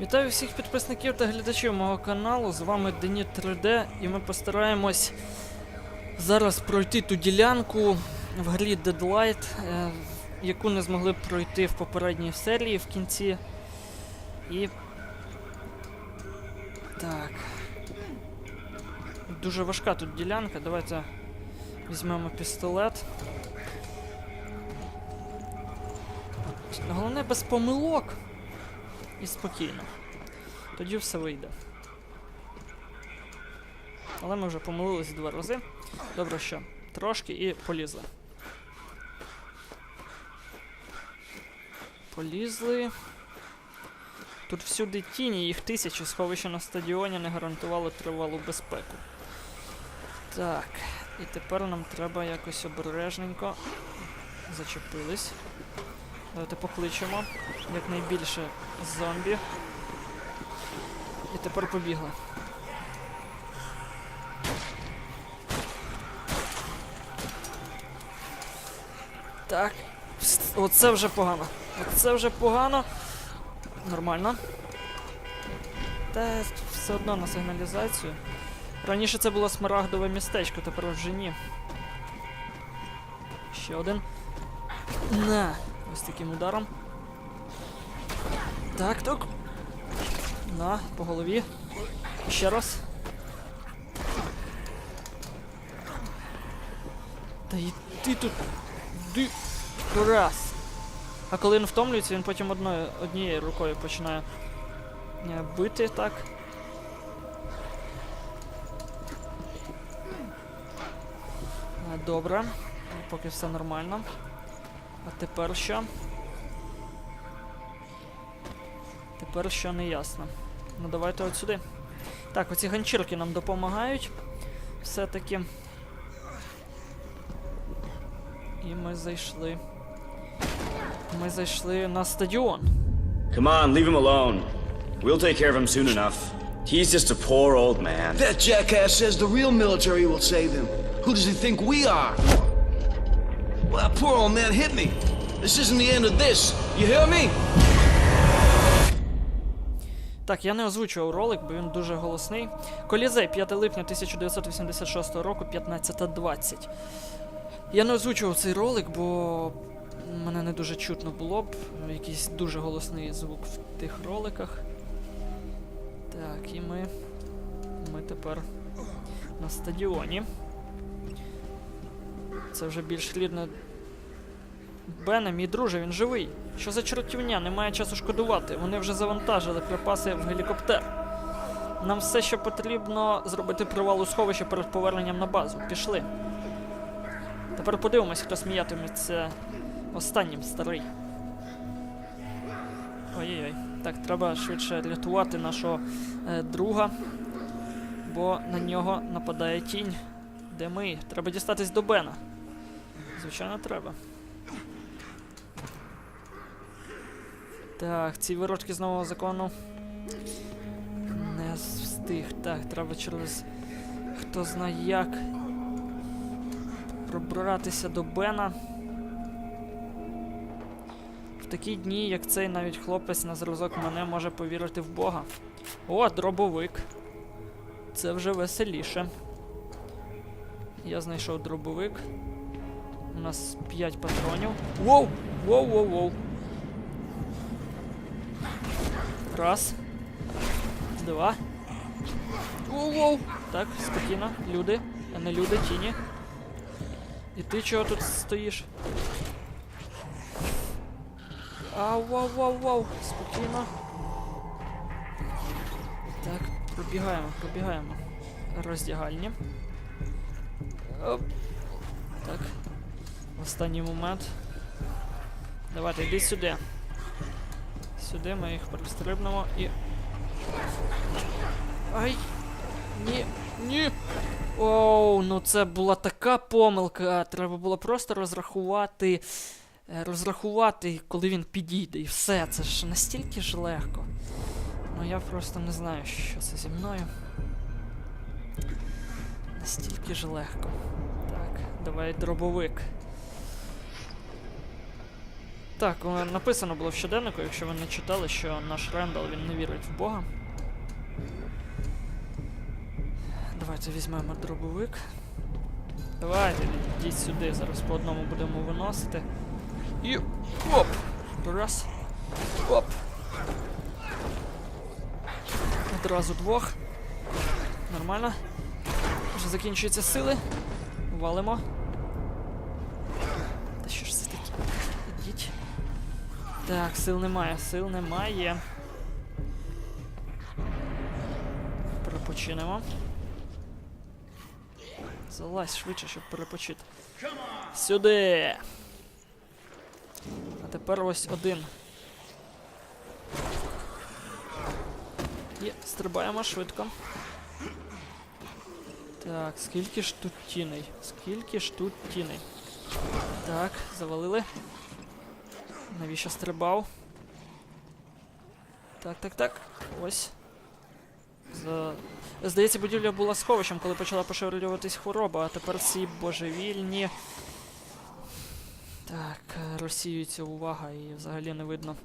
Вітаю всіх підписників та глядачів мого каналу. З вами Деніт 3D, і ми постараємось зараз пройти ту ділянку в грі Deadlight, е, яку не змогли пройти в попередній серії в кінці. І. Так. Дуже важка тут ділянка. Давайте візьмемо пістолет. Головне без помилок і спокійно. Тоді все вийде. Але ми вже помилились два рази. Добре, що трошки і полізли. Полізли. Тут всюди тіні, їх тисячі, сховище на стадіоні не гарантувало тривалу безпеку. Так, і тепер нам треба якось обережненько. Зачепились. Давайте покличемо якнайбільше зомбі. І тепер побігли. Так. Оце вже погано. Оце вже погано. Нормально. Та все одно на сигналізацію. Раніше це було смарагдове містечко, тепер вже ні. Ще один. На! Ось таким ударом. Так, так. На, по голові. Ще раз. Та й ти тут. Ди. Раз. А коли він втомлюється, він потім одною, однією рукою починає е, бити так. Е, Добре. Поки все нормально. А тепер що? Тепер що не ясно. Ну давайте от сюди. Так, оці ганчірки нам допомагають. Все-таки. І ми зайшли. Ми зайшли на стадіон. Come on, leave him alone. We'll take care of him soon enough. He's just a poor old man. That jackass says the real military will save him. Who does he think we are? Well, poor old man hit me. This isn't the end of this. You hear me? Так, я не озвучував ролик, бо він дуже голосний. Колізей, 5 липня 1986 року, 15.20. Я не озвучував цей ролик, бо мене не дуже чутно було б. Якийсь дуже голосний звук в тих роликах. Так, і ми. Ми тепер на стадіоні. Це вже більш рідне. Бене, мій друже, він живий. Що за чортівня? Немає часу шкодувати. Вони вже завантажили припаси в гелікоптер. Нам все, що потрібно, зробити привал у сховище перед поверненням на базу. Пішли. Тепер подивимось, хто сміятиметься останнім старий. Ой-ой-ой. Так, треба швидше рятувати нашого е, друга, бо на нього нападає тінь. Де ми? Треба дістатись до Бена. Звичайно, треба. Так, ці виродки з нового закону. Не встиг. Так, треба через. Хто знає як. Пробиратися до Бена. В такі дні, як цей, навіть хлопець на зразок мене може повірити в Бога. О, дробовик. Це вже веселіше. Я знайшов дробовик. У нас 5 патронів. Воу! Воу, воу, воу. Раз. Два. Воу-воу. Так, спокійно. Люди. А не люди, тіні. І ти чого тут стоїш? Ау, вау, вау, вау. Спокійно. Так, пробігаємо, пробігаємо. Роздягальні. Оп. Так. Останній момент. Давайте, йди сюди. Сюди ми їх пристрибнемо і. Ай! Ні, ні! Оу, ну це була така помилка. Треба було просто розрахувати. е, Розрахувати, коли він підійде, і все. Це ж настільки ж легко. Ну я просто не знаю, що це зі мною. Настільки ж легко. Так, давай дробовик. Так, е, написано було в щоденнику, якщо ви не читали, що наш Рендал він не вірить в Бога. Давайте візьмемо дробовик. Давайте, йдіть сюди, зараз по одному будемо виносити. І. Оп! Раз. Оп. Одразу двох. Нормально. Вже закінчуються сили. Валимо. Та що ж це таке? Ідіть. Так, сил немає, сил немає. Перепочинемо. Залазь швидше, щоб перепочити. Сюди. А тепер ось один. Є, стрибаємо швидко. Так, скільки ж тут тіней? Скільки ж тут тіней? Так, завалили. Навіщо стрибав? Так, так, так. Ось. За... Здається, будівля була сховищем, коли почала поширюватись хвороба, а тепер ці божевільні. Так, розсіюється увага і взагалі не видно.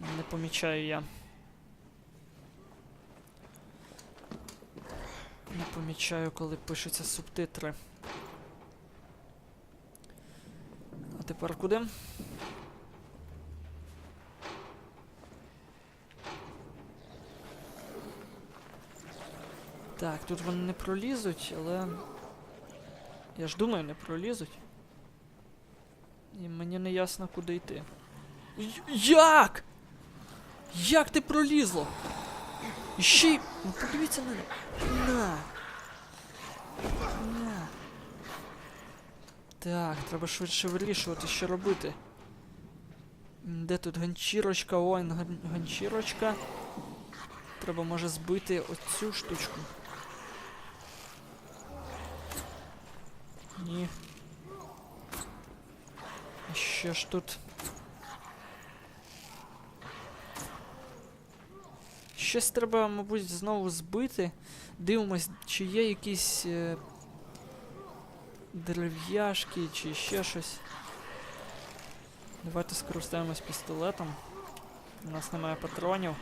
Не помічаю я. Не помічаю, коли пишуться субтитри. А тепер куди? Так, тут вони не пролізуть, але. Я ж думаю, не пролізуть. І мені не ясно, куди йти. Як? Як ти пролізло? І ще й. Ну подивіться на. На. На. Так, треба швидше вирішувати, що робити. Де тут ганчірочка? Ой, ган- ганчірочка. Треба може збити оцю штучку. Ні. А Що ж тут? Щось треба, мабуть, знову збити. Дивимось, чи є якісь е, дерев'яшки, чи ще щось. Давайте скористаємось пістолетом. У нас немає патронів.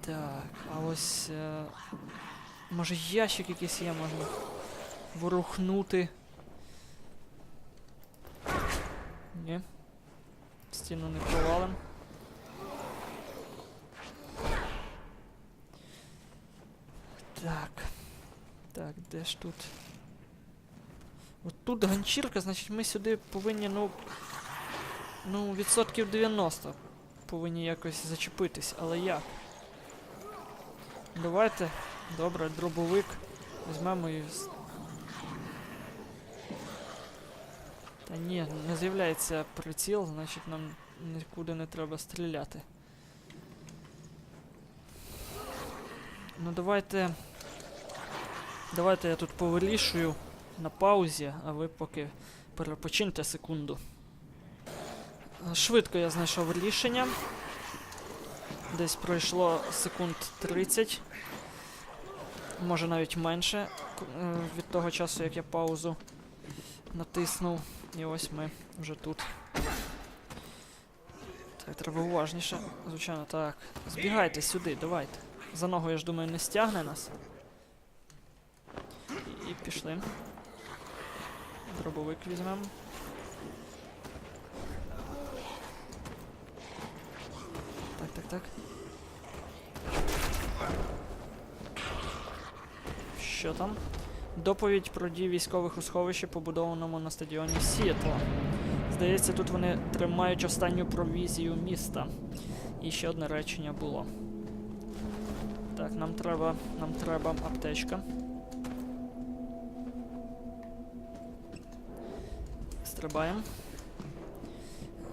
Так, а ось. Е, може ящик якийсь є, можна ворухнути. Ні. Стіну не провалим. Так. Так, де ж тут? От тут ганчірка, значить ми сюди повинні, ну. Ну, відсотків 90 повинні якось зачепитись, але як? Давайте. Добре, дробовик. Візьмемо і. Та ні, не з'являється приціл, значить нам нікуди не треба стріляти. Ну давайте. Давайте я тут повирішую на паузі, а ви поки перепочиньте секунду. Швидко я знайшов рішення. Десь пройшло секунд 30. Може навіть менше е, від того часу, як я паузу натиснув. І ось ми вже тут. Так, треба уважніше. Звичайно, так. Збігайте сюди, давайте. За ногу, я ж думаю, не стягне нас. І, і пішли. Дробовик візьмемо. Так, так, так. Що там? Доповідь про дії військових у сховищі, побудованому на стадіоні Сіетла. Здається, тут вони тримають останню провізію міста. І ще одне речення було. Так, нам треба. Нам треба аптечка. Стрибаємо.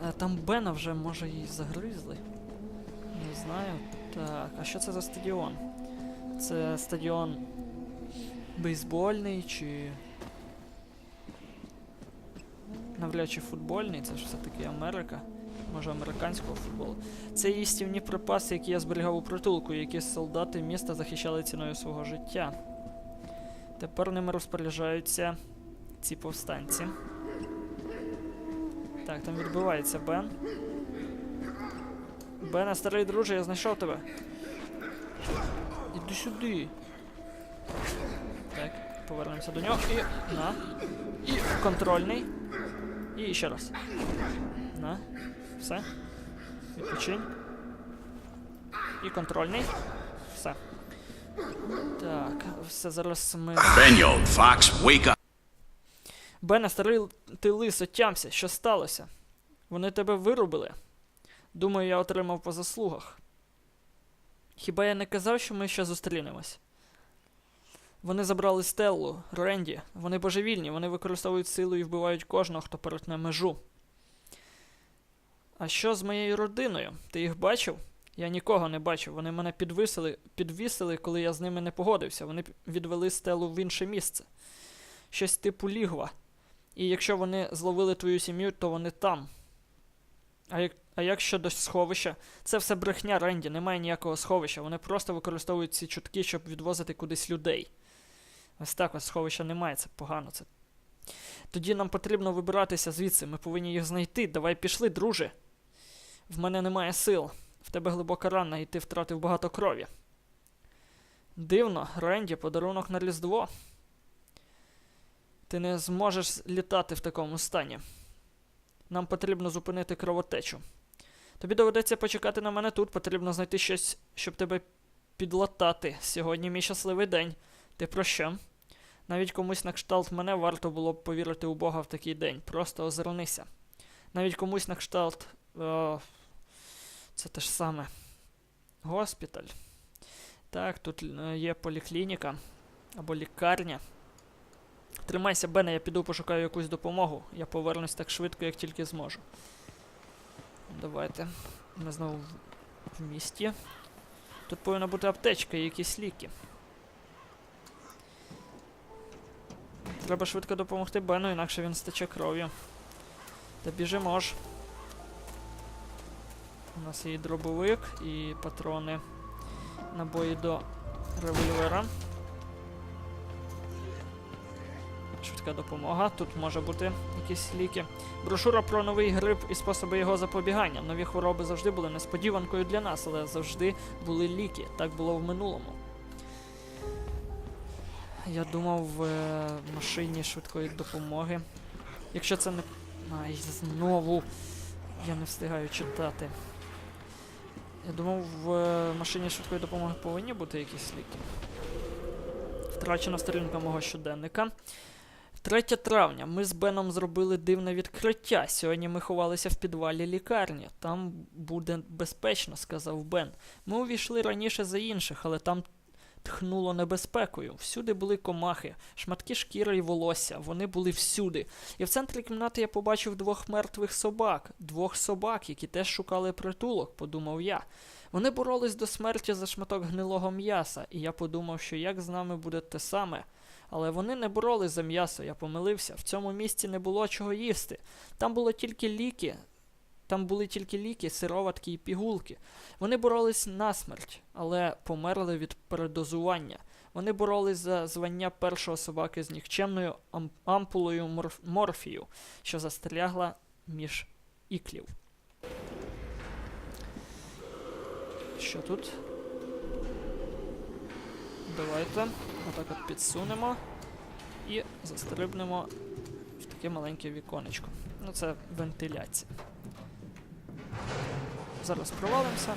Е, Там Бена вже може і загризли. Не знаю. Так, а що це за стадіон? Це стадіон бейсбольний чи. Навряд чи футбольний, це ж все-таки Америка. Може американського футболу. Це їстівні припаси, які я зберігав у притулку, які солдати міста захищали ціною свого життя. Тепер ними розпоряджаються ці повстанці. Так, там відбивається Бен. Бене, старий друже, я знайшов тебе. Іди сюди. Повернемося до нього. І. На. І контрольний. І ще раз. На. Все. Відпочинь. І контрольний. Все. Так, все зараз ми. Old fox, up. Бене, старий ти лис, отямся, що сталося? Вони тебе вирубили. Думаю, я отримав по заслугах. Хіба я не казав, що ми ще зустрінемось? Вони забрали Стеллу, Ренді. Вони божевільні, вони використовують силу і вбивають кожного, хто перетне межу. А що з моєю родиною? Ти їх бачив? Я нікого не бачив. Вони мене підвисили, підвісили, коли я з ними не погодився. Вони відвели Стелу в інше місце. Щось типу лігва. І якщо вони зловили твою сім'ю, то вони там. А як, а як щодо сховища? Це все брехня Ренді, немає ніякого сховища. Вони просто використовують ці чутки, щоб відвозити кудись людей. Ось так ось сховища немає, це погано. Це. Тоді нам потрібно вибиратися звідси, ми повинні їх знайти. Давай пішли, друже. В мене немає сил. В тебе глибока рана, і ти втратив багато крові. Дивно, Ренді, подарунок на Різдво. Ти не зможеш літати в такому стані. Нам потрібно зупинити кровотечу. Тобі доведеться почекати на мене тут, потрібно знайти щось, щоб тебе підлатати. Сьогодні мій щасливий день. Ти про що? Навіть комусь на кшталт мене варто було б повірити у Бога в такий день. Просто озирнися. Навіть комусь на кшталт. О, це те ж саме. Госпіталь. Так, тут е, є поліклініка або лікарня. Тримайся, Бене, я піду пошукаю якусь допомогу. Я повернусь так швидко, як тільки зможу. Давайте. Ми знову в місті. Тут повинна бути аптечка і якісь ліки. Треба швидко допомогти Бену, інакше він стече кров'ю. Та біжимо ж. У нас є і дробовик, і патрони. Набої до револьвера. Швидка допомога. Тут може бути якісь ліки. Брошура про новий грип і способи його запобігання. Нові хвороби завжди були несподіванкою для нас, але завжди були ліки. Так було в минулому. Я думав в е, машині швидкої допомоги. Якщо це не. Ай, знову. Я не встигаю читати. Я думав, в е, машині швидкої допомоги повинні бути якісь ліки. Втрачена сторінка мого щоденника. 3 травня. Ми з Беном зробили дивне відкриття. Сьогодні ми ховалися в підвалі лікарні. Там буде безпечно, сказав Бен. Ми увійшли раніше за інших, але там тхнуло небезпекою. Всюди були комахи, шматки шкіри і волосся. Вони були всюди. І в центрі кімнати я побачив двох мертвих собак, двох собак, які теж шукали притулок, подумав я. Вони боролись до смерті за шматок гнилого м'яса, і я подумав, що як з нами буде те саме. Але вони не боролись за м'ясо, я помилився. В цьому місці не було чого їсти. Там було тільки ліки. Там були тільки ліки, сироватки і пігулки. Вони боролись насмерть, але померли від передозування. Вони боролись за звання першого собаки з нікчемною ам- ампулою морф- морфію, що застрягла між іклів. Що тут? Давайте отак от підсунемо і застрибнемо в таке маленьке віконечко. Ну, це вентиляція. Зараз провалимося.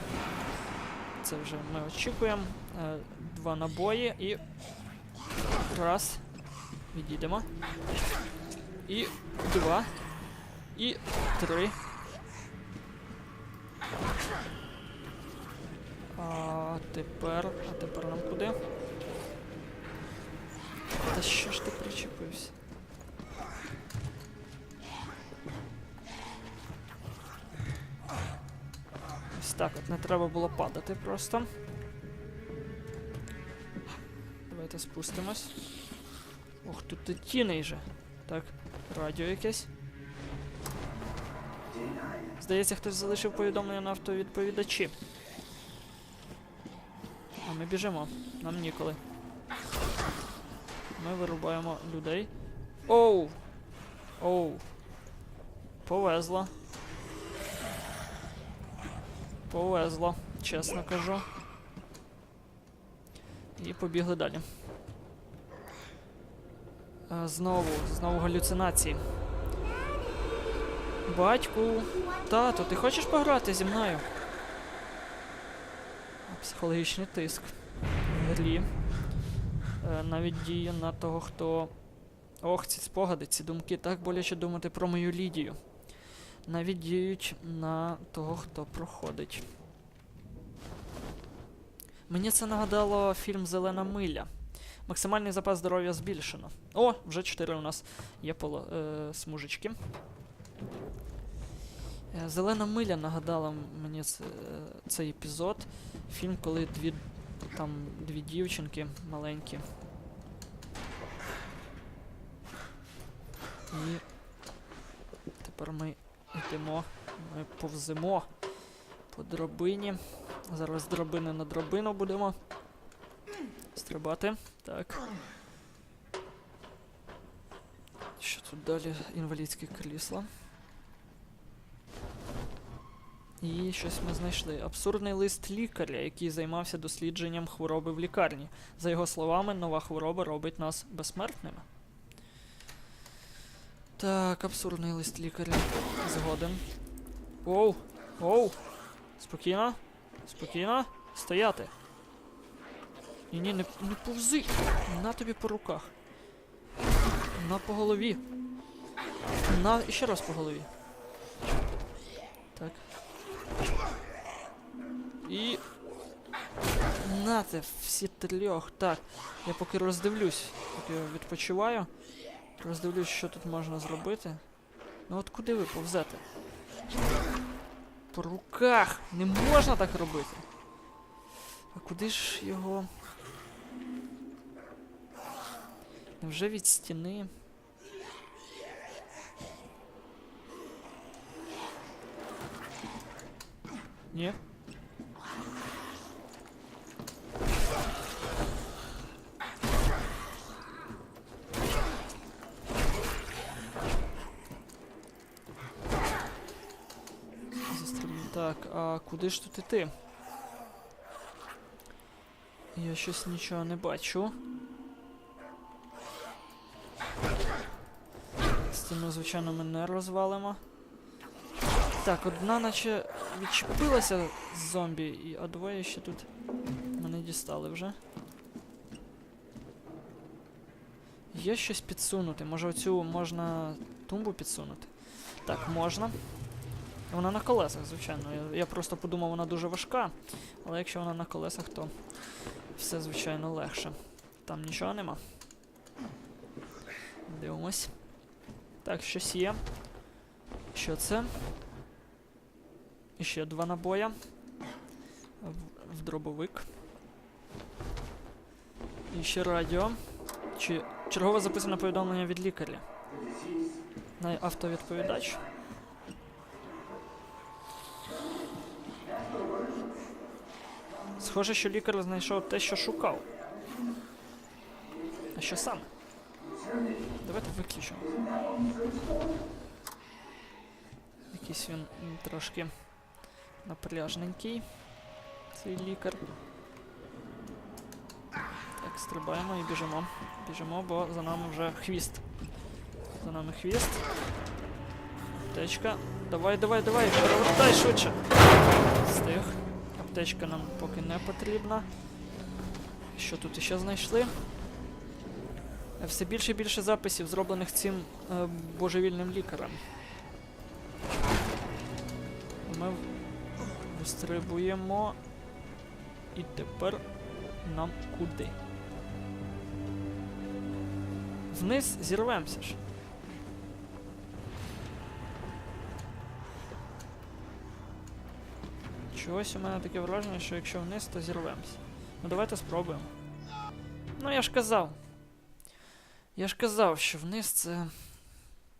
Це вже ми очікуємо. Е, два набої і. Раз. Відійдемо. І два. І три. А тепер. А тепер нам куди? Та що ж ти причепився? Так от не треба було падати просто. Давайте спустимось. Ох, тут і тінейже. Так, радіо якесь. Здається, хтось залишив повідомлення на автовідповідачі. А ми біжимо. Нам ніколи. Ми вирубаємо людей. Оу! Оу! Повезло. Повезло, чесно кажу. І побігли далі. Е, Знову, знову галюцинації. Батьку, тато, ти хочеш пограти зі мною? Психологічний тиск. В грі. Е, навіть діє на того, хто. Ох, ці спогади, ці думки, так боляче думати про мою Лідію. Навіть діють на того, хто проходить. Мені це нагадало фільм Зелена миля. Максимальний запас здоров'я збільшено. О, вже 4 у нас є поло, е, смужечки. Е, Зелена миля нагадала мені це, цей епізод. Фільм, коли дві, там, дві дівчинки маленькі. І тепер ми йдемо, ми повземо по драбині. Зараз з драбини на драбину будемо стрибати. Так. Що тут далі? Інвалідське крісло. І щось ми знайшли. Абсурдний лист лікаря, який займався дослідженням хвороби в лікарні. За його словами, нова хвороба робить нас безсмертними. Так, абсурдний лист лікаря. Згоден. Оу! Оу! Спокійно. Спокійно. Стояти. Ні, ні, не, не повзи. На тобі по руках. На по голові. На ще раз по голові. Так. І. Нате, всі трьох. Так. Я поки роздивлюсь, поки відпочиваю. Роздивлюсь, що тут можна зробити. Ну от куди ви повзете? По руках! Не можна так робити. А куди ж його. Невже від стіни? Ні? Так, а куди ж тут іти? Я щось нічого не бачу. Стіну, звичайно, ми не розвалимо. Так, одна наче відчепилася з зомбі, а двоє ще тут мене дістали вже. Є щось підсунути. Може оцю можна тумбу підсунути? Так, можна. Вона на колесах, звичайно. Я, я просто подумав, вона дуже важка. Але якщо вона на колесах, то все, звичайно, легше. Там нічого нема. Дивимось. Так, щось є. Що це? І ще два набоя. В, в дробовик. І ще радіо. Чи чергове записане повідомлення від лікаря. На автовідповідач. Схоже, що лікар знайшов те, що шукав. А що саме? Давайте виключимо. Якийсь він трошки напряжненький, цей лікар. Так, стрибаємо і біжимо. Біжимо, бо за нами вже хвіст. За нами хвіст. Аптечка. Давай, давай, давай, перевертай швидше. Стих. Аптечка нам поки не потрібна. Що тут іще знайшли? Все більше і більше записів, зроблених цим е, божевільним лікарем. Ми вистрибуємо. І тепер нам куди? Вниз зірвемося ж. Чогось у мене таке враження, що якщо вниз, то зірвемося. Ну давайте спробуємо. Ну я ж казав. Я ж казав, що вниз це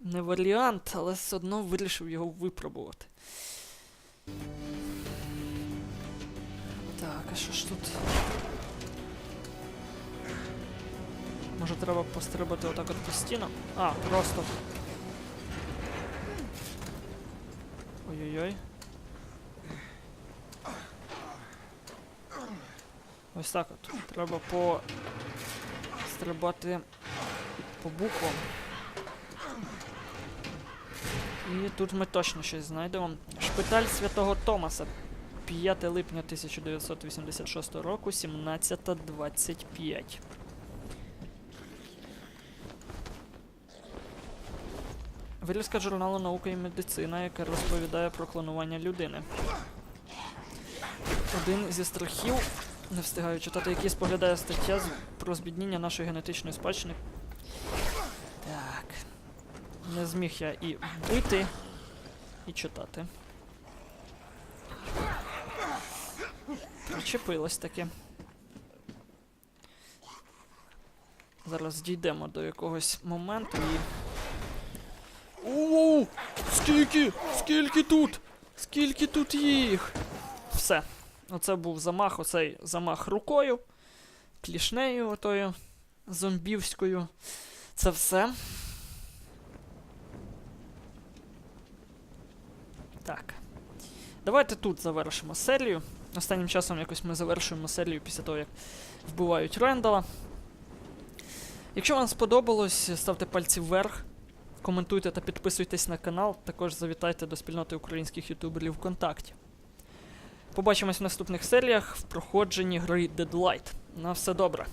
не варіант, але все одно вирішив його випробувати. Так, а що ж тут? Може треба пострибати отак от по стінам? А, просто. Ой-ой-ой. Ось так от. Треба по стрибати по буквам. І тут ми точно щось знайдемо. Шпиталь Святого Томаса. 5 липня 1986 року, 17.25. Вирізка журналу Наука і медицина, яка розповідає про клонування людини. Один зі страхів, не встигаю читати, який споглядає стаття про збідніння нашої генетичної спадщини. Так. Не зміг я і вбити, і читати. Причепилось таки. Зараз дійдемо до якогось моменту і. Оу! Скільки? Скільки тут? Скільки тут їх? Все. Оце був замах, оцей замах рукою, клішнею отою зомбівською. Це все. Так. Давайте тут завершимо серію. Останнім часом якось ми завершуємо серію після того, як вбивають Рендала. Якщо вам сподобалось, ставте пальці вверх, коментуйте та підписуйтесь на канал. Також завітайте до спільноти українських ютуберів ВКонтакті. Побачимось в наступних серіях в проходженні гри Deadlight. На все добре.